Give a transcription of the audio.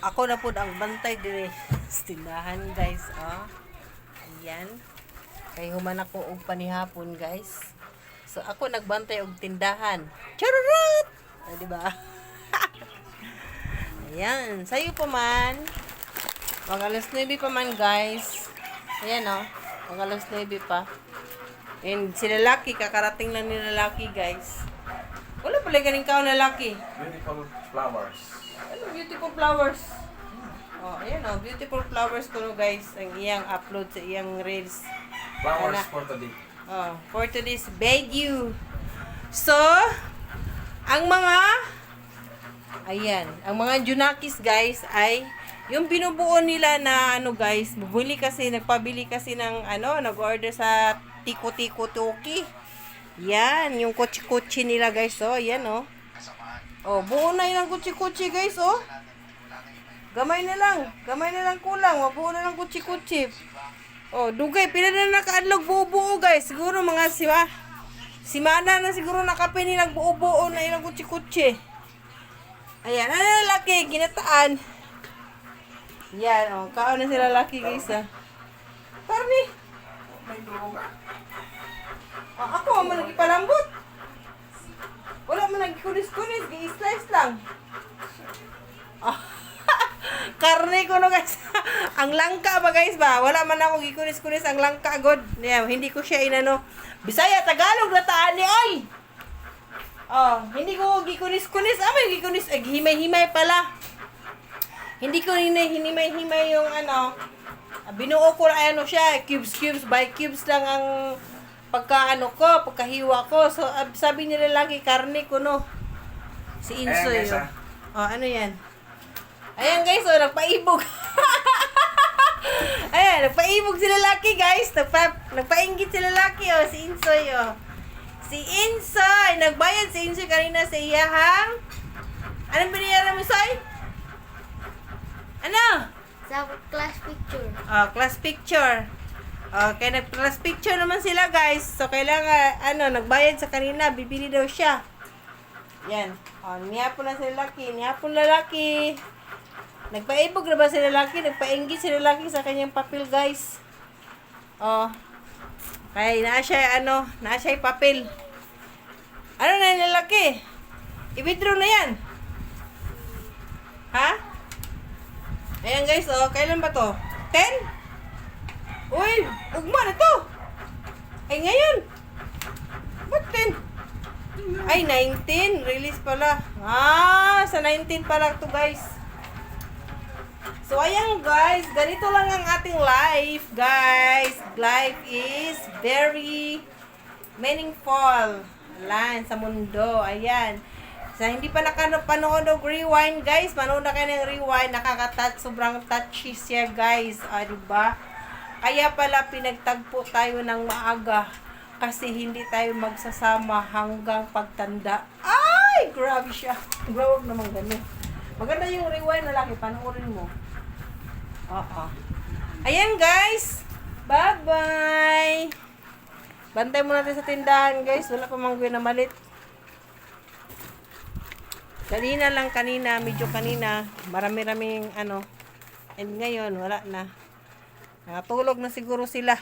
ako na po ang bantay dire sa tindahan guys oh. Ayan. Kay human ako og panihapon guys. So ako nagbantay og tindahan. Charot ah, di ba? Ayan. Sayo pa man. Mag alas 9 pa man guys. Ayan oh. Mag alas 9 pa. And si lalaki kakarating lang ni lalaki guys pala ganing kao lalaki Beautiful flowers. ano, beautiful flowers. Oh, ayan oh, beautiful flowers ko no guys, ang iyang upload sa iyang reels. Flowers Wala. for today. Oh, for today's video. So, ang mga ayan, ang mga Junakis guys ay yung binubuo nila na ano guys, bumili kasi, nagpabili kasi ng ano, nag-order sa Tiko-Tiko Toki. Yan, yung kotse-kotse nila guys, oh, yan oh. Oh, buo na ilang kutsi-kutsi guys, oh. Gamay na lang. Gamay na lang kulang. Mabuo na lang kutsi-kutsi. Oh, dugay. Pila na nakaadlog buo-buo guys. Siguro mga siwa. Simana na siguro nakape nilang buo-buo na ilang kutsi-kutsi. Ayan, ano lalaki? Ginataan. Yan, oh. Kaon na sila lalaki guys, ah. Karni. May durog ah. Ako, man nagipalambot. Wala man nagkunis-kunis, gi-slice lang. Oh. Karne ko no guys. ang langka ba guys ba? Wala man ako gikunis-kunis ang langka god. Yeah, hindi ko siya inano. Bisaya Tagalog na taan ni oy. Oh, hindi ko gikunis-kunis. Ah, may gikunis. Eh, himay-himay pala. Hindi ko hinay hinimay-himay yung ano. ah, Binuo ko ano siya, cubes cubes by cubes lang ang pagka ano ko, pagkahiwa ko. So ah, sabi nila lagi karne ko no. Si Insoy. Ayan, guys, oh. oh, ano 'yan? Ayan guys, oh, nagpaibog. Ayan, nagpaibog si lalaki guys. Nagpa, nagpainggit si lalaki oh, si Insoy oh. Si Insoy, nagbayad si Insoy kanina sa iyahang. Anong binayaran mo, Soy? Ano? Sa class picture. Oh, class picture. Okay, nag-class picture naman sila, guys. So, kailangan, ano, nagbayad sa kanina. Bibili daw siya. Yan. Oh, niyapon na si lalaki. Niyapon lalaki. Nagpaibog na ba si lalaki? Nagpainggit si lalaki sa kanyang papel, guys. Oh. Kaya naa siya, ano, naa siya papel. Ano na yung lalaki? I-withdraw na yan. Ha? Ayan guys, oh, kailan ba to? 10? Uy, ugma na to. Ay, ngayon. Ba't 10? Ay, 19. Release pala. Ah, sa 19 pala to guys. So, ayan guys. Ganito lang ang ating life, guys. Life is very meaningful. Lan sa mundo. Ayan. Sa hindi pa nakapanood ng rewind, guys, manood na kayo ng rewind. Nakaka-touch. Sobrang touchy siya, guys. Ah, diba? Kaya pala pinagtagpo tayo ng maaga. Kasi hindi tayo magsasama hanggang pagtanda. Ay! Grabe siya. Grabe naman ganun. Maganda yung rewind na laki. Panoorin mo. Oo. Ayan, guys. Bye-bye. Bantay mo natin sa tindahan, guys. Wala pa manggoy na malit. Kanina lang kanina, medyo kanina, marami-raming ano. And ngayon, wala na. Nakatulog na siguro sila.